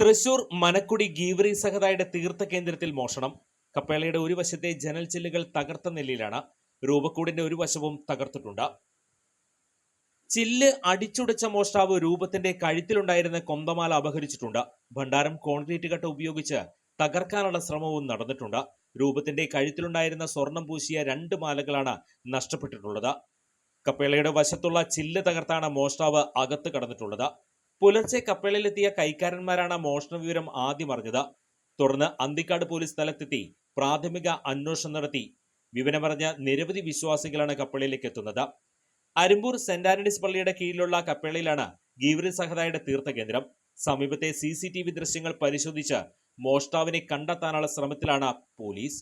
തൃശൂർ മനക്കുടി ഗീവറി സഹതായുടെ തീർത്ഥ കേന്ദ്രത്തിൽ മോഷണം. കപ്പേളയുടെ ഒരു വശത്തെ ജനൽ ചില്ലുകൾ തകർത്ത നിലയിലാണ് രൂപക്കൂടിന്റെ ഒരു വശവും തകർത്തിട്ടുണ്ട്. ചില്ല് അടിച്ചുടച്ച മോഷ്ടാവ് രൂപത്തിന്റെ കഴുത്തിലുണ്ടായിരുന്ന കൊന്തമാല അപഹരിച്ചിട്ടുണ്ട്. ഭണ്ഡാരം കോൺക്രീറ്റ് കട്ട ഉപയോഗിച്ച് തകർക്കാനുള്ള ശ്രമവും നടന്നിട്ടുണ്ട്. രൂപത്തിന്റെ കഴുത്തിലുണ്ടായിരുന്ന സ്വർണം പൂശിയ രണ്ട് മാലകളാണ് നഷ്ടപ്പെട്ടിട്ടുള്ളത്. കപ്പേളയുടെ വശത്തുള്ള ചില്ല് തകർത്താണ് മോഷ്ടാവ് അകത്ത് കടന്നിട്ടുള്ളത്. പുലർച്ചെ കപ്പലിലെത്തിയ കൈക്കാരന്മാരാണ് മോഷണ വിവരം ആദ്യം അറിഞ്ഞത്. തുടർന്ന് അന്തിക്കാട് പോലീസ് സ്ഥലത്തെത്തി പ്രാഥമിക അന്വേഷണം നടത്തി. വിവരമറിഞ്ഞ നിരവധി വിശ്വാസികളാണ് കപ്പലിലേക്ക് എത്തുന്നത്. അരുമ്പൂർ സെന്റ് ആന്റണീസ് പള്ളിയുടെ കീഴിലുള്ള കപ്പേളയിലാണ് ഗീവരി സഹതായുടെ തീർത്ഥകേന്ദ്രം. സമീപത്തെ സി സി ടി വി ദൃശ്യങ്ങൾ പരിശോധിച്ച് മോഷ്ടാവിനെ കണ്ടെത്താനുള്ള ശ്രമത്തിലാണ് പോലീസ്.